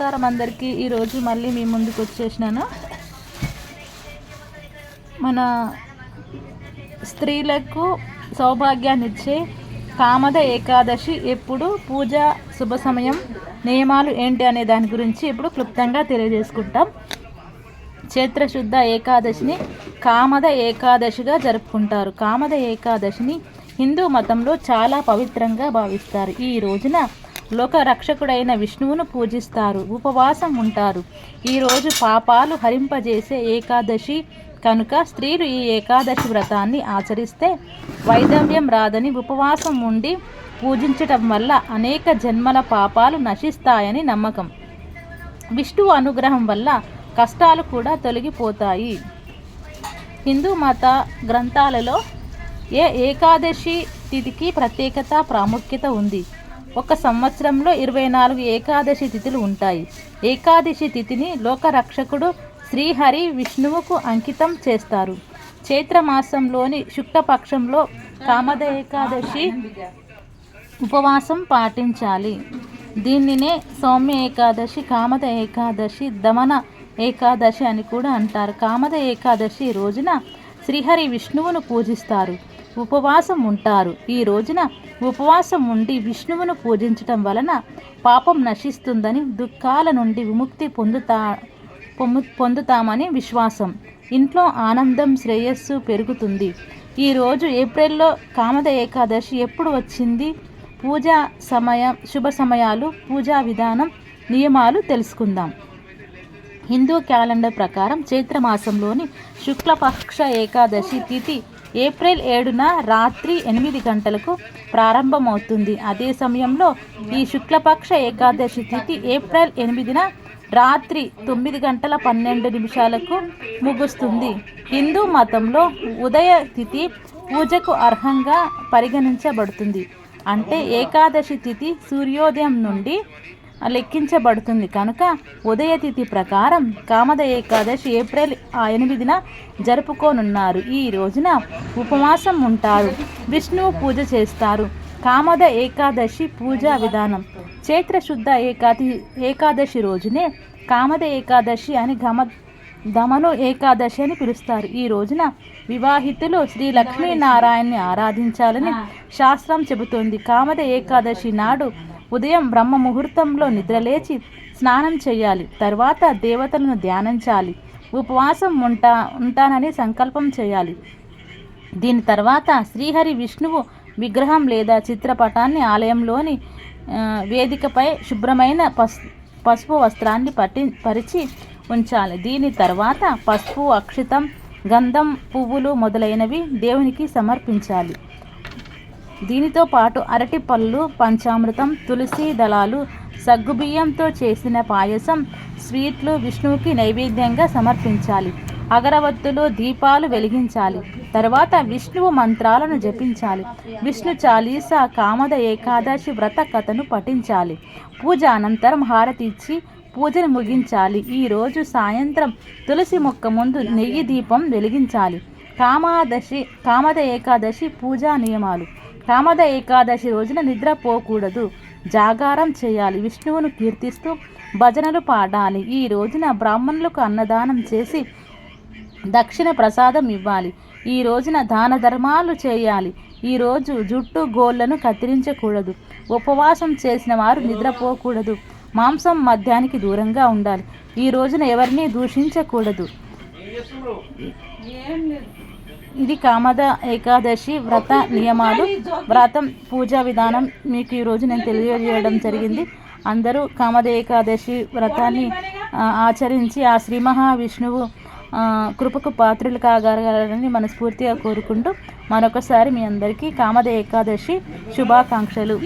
నమస్కారం అందరికీ. ఈరోజు మళ్ళీ మీ ముందుకు వచ్చేసినాను. మన స్త్రీలకు సౌభాగ్యాన్ని ఇచ్చే కామద ఏకాదశి ఎప్పుడు పూజ శుభ సమయం నియమాలు ఏంటి అనే దాని గురించి ఇప్పుడు క్లుప్తంగా తెలియజేసుకుంటాం. చైత్రశుద్ధ ఏకాదశిని కామద ఏకాదశిగా జరుపుకుంటారు. కామద ఏకాదశిని హిందూ మతంలో చాలా పవిత్రంగా భావిస్తారు. ఈ రోజున లోక రక్షకుడైన విష్ణువును పూజిస్తారు ఉపవాసం ఉంటారు ఈరోజు పాపాలు హరింపజేసే ఏకాదశి. కనుక స్త్రీలు ఈ ఏకాదశి వ్రతాన్ని ఆచరిస్తే వైదవ్యం రాదని ఉపవాసం ఉండి పూజించటం వల్ల అనేక జన్మల పాపాలు నశిస్తాయని నమ్మకం. విష్ణువు అనుగ్రహం వల్ల కష్టాలు కూడా తొలగిపోతాయి. హిందూ మత గ్రంథాలలో ఏ ఏకాదశి తిథికి ప్రత్యేకత ప్రాముఖ్యత ఉంది? ఒక సంవత్సరంలో ఇరవై నాలుగు ఏకాదశి తిథులు ఉంటాయి. ఏకాదశి తిథిని లోకరక్షకుడు శ్రీహరి విష్ణువుకు అంకితం చేస్తారు. చైత్రమాసంలోని శుక్లపక్షంలో కామద ఏకాదశి ఉపవాసం పాటించాలి. దీనినే సౌమ్య ఏకాదశి కామద ఏకాదశి దమన ఏకాదశి అని కూడా అంటారు. కామద ఏకాదశి రోజున శ్రీహరి విష్ణువును పూజిస్తారు. ఉపవాసం ఉంటారు. ఈ రోజున ఉపవాసం ఉండి విష్ణువును పూజించటం వలన పాపం నశిస్తుందని దుఃఖాల నుండి విముక్తి పొందుతా పొందుతామని విశ్వాసం. ఇంట్లో ఆనందం శ్రేయస్సు పెరుగుతుంది. ఈరోజు ఏప్రిల్లో కామద ఏకాదశి ఎప్పుడు వచ్చింది? పూజా సమయం శుభ సమయాలు పూజా విధానం నియమాలు తెలుసుకుందాం. హిందూ క్యాలెండర్ ప్రకారం చైత్రమాసంలోని శుక్లపక్ష ఏకాదశి తిథి ఏప్రిల్ ఏడున రాత్రి ఎనిమిది గంటలకు ప్రారంభమవుతుంది. అదే సమయంలో ఈ శుక్లపక్ష ఏకాదశి తిథి ఏప్రిల్ ఎనిమిదిన రాత్రి తొమ్మిది గంటల పన్నెండు నిమిషాలకు ముగుస్తుంది. హిందూ మతంలో ఉదయ తిథి పూజకు అర్హంగా పరిగణించబడుతుంది. అంటే ఏకాదశి తిథి సూర్యోదయం నుండి లెక్కించబడుతుంది. కనుక ఉదయతిథి ప్రకారం కామద ఏకాదశి ఏప్రిల్ ఆ ఎనిమిదిన జరుపుకోనున్నారు. ఈ రోజున ఉపవాసం ఉంటారు. విష్ణువు పూజ చేస్తారు. కామద ఏకాదశి పూజా విధానం. చైత్రశుద్ధ ఏకాది ఏకాదశి రోజునే కామద ఏకాదశి అని గమ దమను ఏకాదశి అని పిలుస్తారు. ఈ రోజున వివాహితులు శ్రీ లక్ష్మీనారాయణని ఆరాధించాలని శాస్త్రం చెబుతోంది. కామద ఏకాదశి నాడు ఉదయం బ్రహ్మ ముహూర్తంలో నిద్రలేచి స్నానం చేయాలి. తర్వాత దేవతలను ధ్యానించాలి. ఉపవాసం ఉంటా ఉంటానని సంకల్పం చేయాలి. దీని తర్వాత శ్రీహరి విష్ణువు విగ్రహం లేదా చిత్రపటాన్ని ఆలయంలోని వేదికపై శుభ్రమైన పసు పసుపు వస్త్రాన్ని పట్టి పరిచి ఉంచాలి. దీని తర్వాత పసుపు అక్షితం గంధం పువ్వులు మొదలైనవి దేవునికి సమర్పించాలి. దీనితో పాటు అరటి పళ్ళు పంచామృతం తులసి దళాలు సగ్గుబియ్యంతో చేసిన పాయసం స్వీట్లు విష్ణువుకి నైవేద్యంగా సమర్పించాలి. అగరవత్తులు దీపాలు వెలిగించాలి. తర్వాత విష్ణువు మంత్రాలను జపించాలి. విష్ణు చాలీసా కామద ఏకాదశి వ్రత కథను పఠించాలి. పూజ అనంతరం హారతి ఇచ్చి పూజను ముగించాలి. ఈరోజు సాయంత్రం తులసి మొక్క ముందు నెయ్యి దీపం వెలిగించాలి. కామాదశి కామద ఏకాదశి పూజా నియమాలు. కామద ఏకాదశి రోజున నిద్రపోకూడదు జాగారం చేయాలి. విష్ణువును కీర్తిస్తూ భజనలు పాడాలి. ఈ రోజున బ్రాహ్మణులకు అన్నదానం చేసి దక్షిణ ప్రసాదం ఇవ్వాలి. ఈ రోజున దాన ధర్మాలు చేయాలి. ఈరోజు జుట్టు గోళ్ళను కత్తిరించకూడదు. ఉపవాసం చేసిన వారు నిద్రపోకూడదు మాంసం మద్యానికి దూరంగా ఉండాలి. ఈ రోజున ఎవరిని దూషించకూడదు. ఇది కామద ఏకాదశి వ్రత నియమాలు. వ్రతం పూజా విధానం మీకు ఈరోజు నేను తెలియజేయడం జరిగింది. అందరూ కామద ఏకాదశి వ్రతాన్ని ఆచరించి ఆ శ్రీ మహావిష్ణువు కృపకు పాత్రులు కాగలరని మనస్ఫూర్తిగా కోరుకుంటూ మరొకసారి మీ అందరికీ కామద ఏకాదశి శుభాకాంక్షలు.